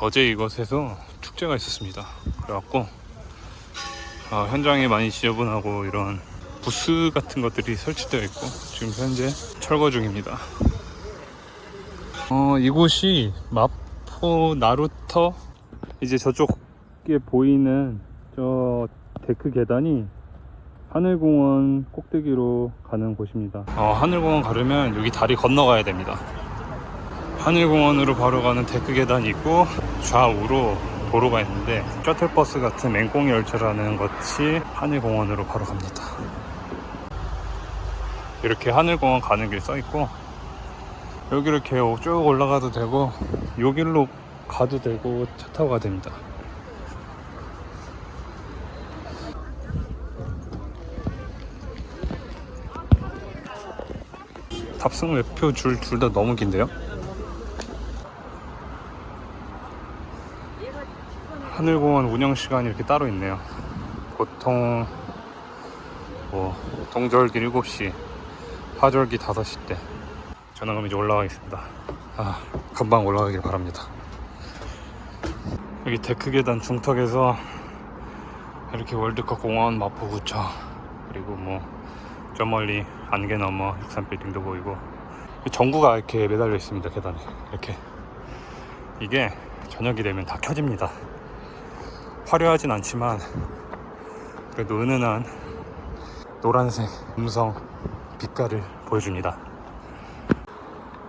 어제 이곳에서 축제가 있었습니다. 그래갖고 어, 현장이 많이 지저분하고 이런 부스 같은 것들이 설치되어 있고 지금 현재 철거 중입니다. 어, 이곳이 마포 나루터 이제 저쪽에 보이는 저 데크 계단이 하늘공원 꼭대기로 가는 곳입니다. 어, 하늘공원 가려면 여기 다리 건너가야 됩니다. 하늘공원으로 바로 가는 데크 계단이 있고 좌우로 도로가 있는데 셔틀버스 같은 맹꽁 열차라는 것이 하늘공원으로 바로 갑니다. 이렇게 하늘공원 가는 길 써 있고 여기 이렇게 쭉 올라가도 되고 여길로 가도 되고 차 타고 가도 됩니다. 탑승 매표 줄 둘 다 너무 긴데요? 하늘공원 운영 시간이 이렇게 따로 있네요. 보통 뭐 동절기 7시, 하절기 5시 때 저는 그럼 이제 올라가겠습니다. 아, 금방 올라가길 바랍니다. 여기 데크 계단 중턱에서 이렇게 월드컵 공원 마포구청 그리고 뭐 저 멀리 안개 너머 63빌딩도 보이고 전구가 이렇게 매달려 있습니다 계단에 이렇게 이게 저녁이 되면 다 켜집니다 화려하진 않지만 그래도 은은한 노란색 음성 빛깔을 보여줍니다.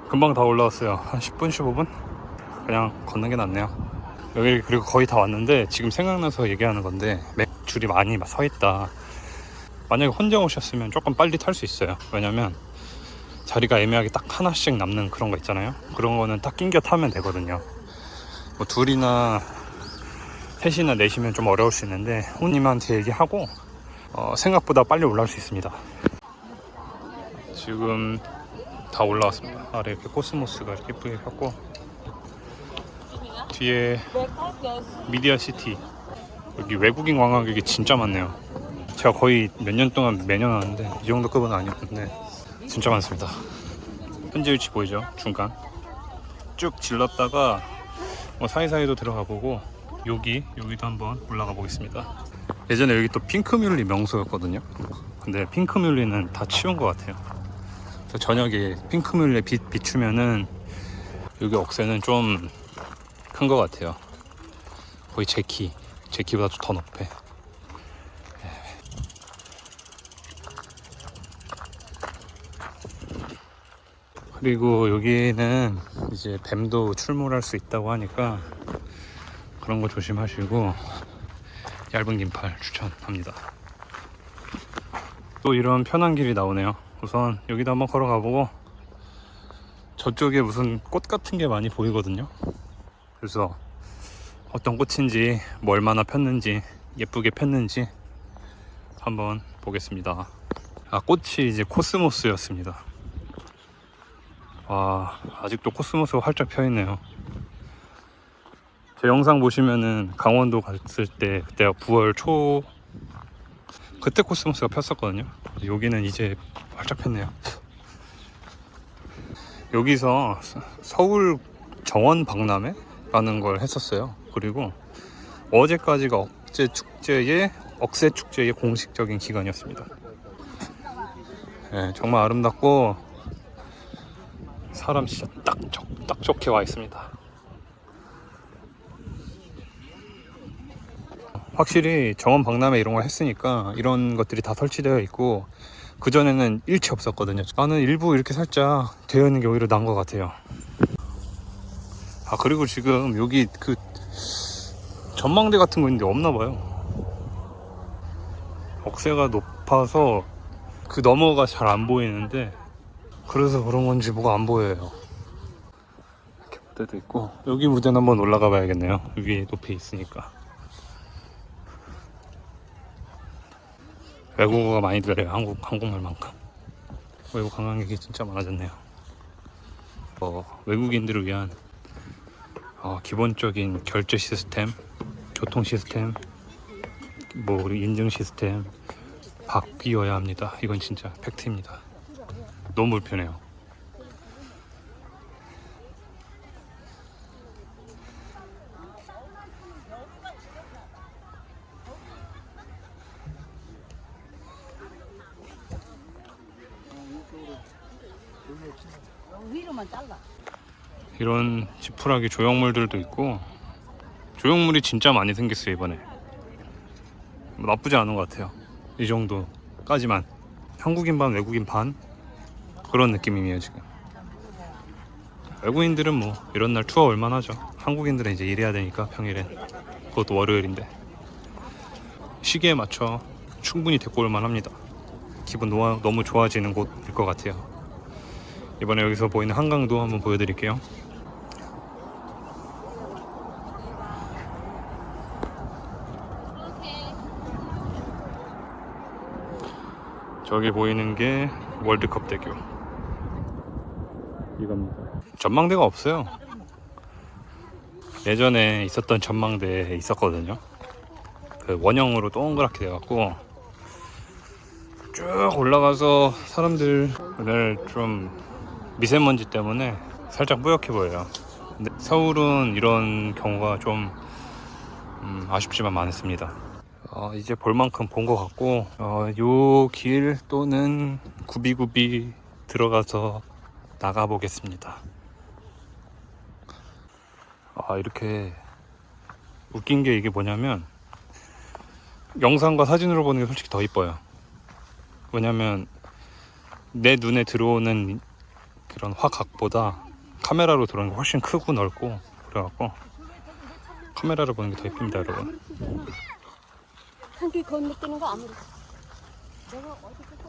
금방 다 올라왔어요. 한 10분 15분? 그냥 걷는 게 낫네요. 여기 그리고 거의 다 왔는데 지금 생각나서 얘기하는 건데 맥 줄이 많이 서 있다. 만약에 혼자 오셨으면 조금 빨리 탈 수 있어요. 왜냐면 자리가 애매하게 딱 하나씩 남는 그런 거 있잖아요. 그런 거는 딱 낑겨 타면 되거든요. 뭐 둘이나 셋이나 넷이면 좀 어려울 수 있는데 혼님한테 얘기하고 어, 생각보다 빨리 올라올 수 있습니다. 지금 다 올라왔습니다. 아래 이렇게 코스모스가 이렇게 예쁘게 폈고 뒤에 미디어 시티. 여기 외국인 관광객이 진짜 많네요. 제가 거의 몇 년 동안 매년 왔는데 이 정도 급은 아니었는데 진짜 많습니다. 현재 위치 보이죠? 중간. 쭉 질렀다가 뭐 사이사이도 들어가 보고 여기 여기도 한번 올라가 보겠습니다. 예전에 여기 또 핑크뮬리 명소였거든요. 근데 핑크뮬리는 다 치운 것 같아요. 저녁에 핑크뮬리에 빛 비추면은 여기 억새는 좀 큰 것 같아요. 거의 제 키, 제 키보다 더 높아. 그리고 여기는 이제 뱀도 출몰할 수 있다고 하니까 그런 거 조심하시고 얇은 긴팔 추천합니다. 또 이런 편한 길이 나오네요. 우선 여기도 한번 걸어가 보고 저쪽에 무슨 꽃 같은 게 많이 보이거든요. 그래서 어떤 꽃인지 뭐 얼마나 폈는지 예쁘게 폈는지 한번 보겠습니다. 아 꽃이 이제 코스모스였습니다. 와 아직도 코스모스가 활짝 펴 있네요. 제 영상 보시면은 강원도 갔을 때 그때가 9월 초 그때 코스모스가 폈었거든요. 여기는 이제 활짝 폈네요. 여기서 서- 서울 정원 박람회 라는 걸 했었어요. 그리고 어제까지가 억제 축제의 억새 축제의 공식적인 기간이었습니다. 네, 정말 아름답고 사람 진짜 딱, 좋, 딱 좋게 와 있습니다. 확실히 정원 박람회 이런 걸 했으니까 이런 것들이 다 설치되어 있고 그전에는 일치 없었거든요. 나는 일부 이렇게 살짝 되어 있는 게 오히려 나은 것 같아요. 아, 그리고 지금 여기 그 전망대 같은 거 있는데 없나 봐요. 억새가 높아서 그 너머가 잘 안 보이는데 그래서 그런 건지 뭐가 안 보여요. 이렇게 무대도 있고 여기 무대는 한번 올라가 봐야겠네요. 여기 높이 있으니까. 외국어가 많이 들어요. 한국 한국말만큼. 외국 관광객이 진짜 많아졌네요. 어, 외국인들을 위한 어, 기본적인 결제 시스템, 교통 시스템, 뭐 인증 시스템 바뀌어야 합니다. 이건 진짜 팩트입니다. 너무 불편해요. 잘라. 이런 지푸라기 조형물들도 있고 조형물이 진짜 많이 생겼어요 이번에. 뭐 나쁘지 않은 것 같아요. 이 정도까지만. 한국인 반 외국인 반? 그런 느낌이에요 지금. 외국인들은 뭐 이런 날 투어 얼마나 하죠? 한국인들은 이제 일해야 되니까 평일엔. 그것도 월요일인데. 시기에 맞춰 충분히 데리고 올만 합니다. 기분 너무 좋아지는 곳일 것 같아요 이번에 여기서 보이는 한강도 한번 보여드릴게요. 저기 보이는 게 월드컵 대교. 이겁니다. 전망대가 없어요. 예전에 있었던 전망대에 있었거든요. 그 원형으로 동그랗게 돼갖고 쭉 올라가서 사람들 오늘 좀 미세먼지 때문에 살짝 뿌옇게 보여요 근데 서울은 이런 경우가 좀 음, 아쉽지만 많습니다 어, 이제 볼 만큼 본 것 같고 어, 요길 또는 구비구비 들어가서 나가 보겠습니다. 아 이렇게 웃긴 게 이게 뭐냐면 영상과 사진으로 보는 게 솔직히 더 이뻐요. 왜냐면 내 눈에 들어오는 그런 화각보다 카메라로 들어오는 게 훨씬 크고 넓고 그래갖고 카메라로 보는 게더 이쁩니다 여러분. 한길 건너뛰는 거 아무리. 내가 어디서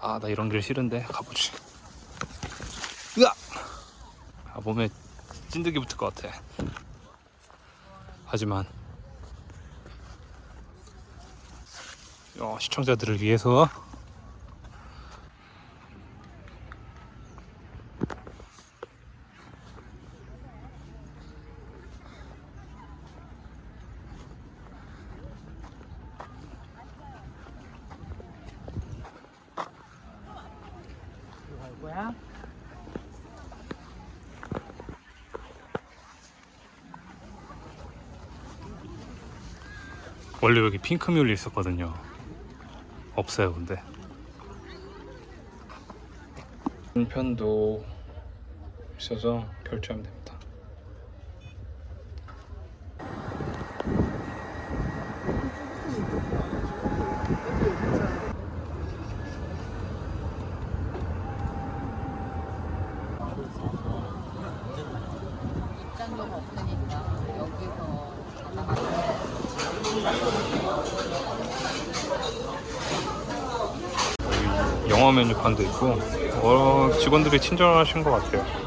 아나 이런 길 싫은데 가보지 으악 아 몸에 찐득이 붙을 것 같아 하지만 어, 시청자들을 위해서 뭐야? 원래 여기 핑크뮬이 있었거든요. 없어요 근데. 편도 있어서 결제하면 됩니다 입장료가 없으니까 여기서 영어 메뉴판도 있고 어, 직원들이 친절하신 것 같아요